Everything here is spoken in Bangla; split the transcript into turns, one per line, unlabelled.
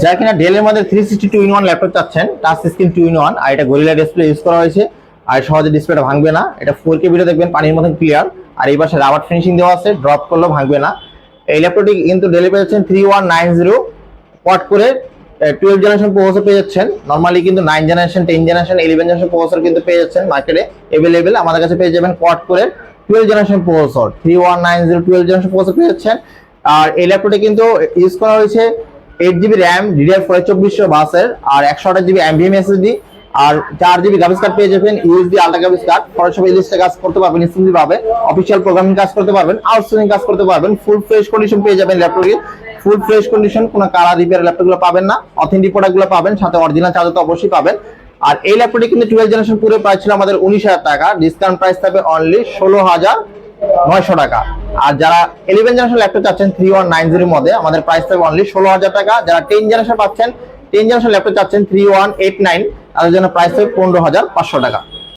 যারা কিনা ডেলের মধ্যে three sixty two in one laptop চাচ্ছেন touch screen two in one আর এটা গরিলা ডিসপ্লে ইউজ করা হয়েছে, আর সহজে ডিসপ্লেটা ভাঙবে না। এটা ফোর কে ভিডিও দেখবেন, পানির মতন ক্লিয়ার আর এই পাশে রাবার ফিনিশিং দেওয়া আছে ড্রপ করলেও ভাঙবে না। এই ল্যাপটপটি কিন্তু ডেলে পেয়েছেন থ্রি ওয়ান নাইন জিরো পট করে টুয়েলভ জেনারেশন প্রসেসর পেয়ে যাচ্ছেন। নর্মালি কিন্তু nine generation ten generation eleven generation processor কিন্তু পেয়ে যাচ্ছেন মার্কেটে এভেলেবেল আমাদের কাছে পেয়ে যাবেন কোয়াড করে twelve generation processor three one nine zero twelve generation processor পেয়ে যাচ্ছেন। আর এই ল্যাপটপটি কিন্তু ইউজ করা হয়েছে eight GB RAM DDR four চব্বিশশো বাসের, আর একশো আঠাশ জিবি এম এমভিএম এসএসডি আর চার জিবি গ্রাফিক্স কার্ড পেয়ে যাবেন USD ultra graphics card Photoshop ইলিস্টে কাজ করতে পারবেন স্মুথলি অফিসিয়াল প্রোগ্রামিং কাজ করতে পারবেন আউটসোর্সিং কাজ করতে পারবেন ফুল ফ্রেশ কন্ডিশন পেয়ে যাবেন ল্যাপটপে ফুল ফ্রেশ কন্ডিশন কোনো কালার রিপেয়ার ল্যাপটপগুলো পাবেন না অথেন্টিক প্রোডাক্টগুলো পাবেন, সাথে অরিজিনাল চার্জার তো অবশ্যই পাবেন। আর এই ল্যাপটপটি কিন্তু টুয়েলভ জেনারেশন পুরো প্রাইস ছিল আমাদের উনিশ হাজার টাকা ডিসকাউন্ট প্রাইস থাকবে অনলি ষোলো হাজার নয়শো টাকা। আর যারা ইলেভেন জেনারেশন ল্যাপটপ চাচ্ছেন থ্রি ওয়ান নাইন জিরোর মধ্যে, আমাদের প্রাইস থাকবে অনলি ষোলো হাজার টাকা। যারা টেন জেনারেশন পাচ্ছেন টেন জেনারেশন ল্যাপটপ চাচ্ছেন থ্রি ওয়ান এইট নাইন তাদের জন্য প্রাইস থাকবে পনেরো হাজার পাঁচশো টাকা।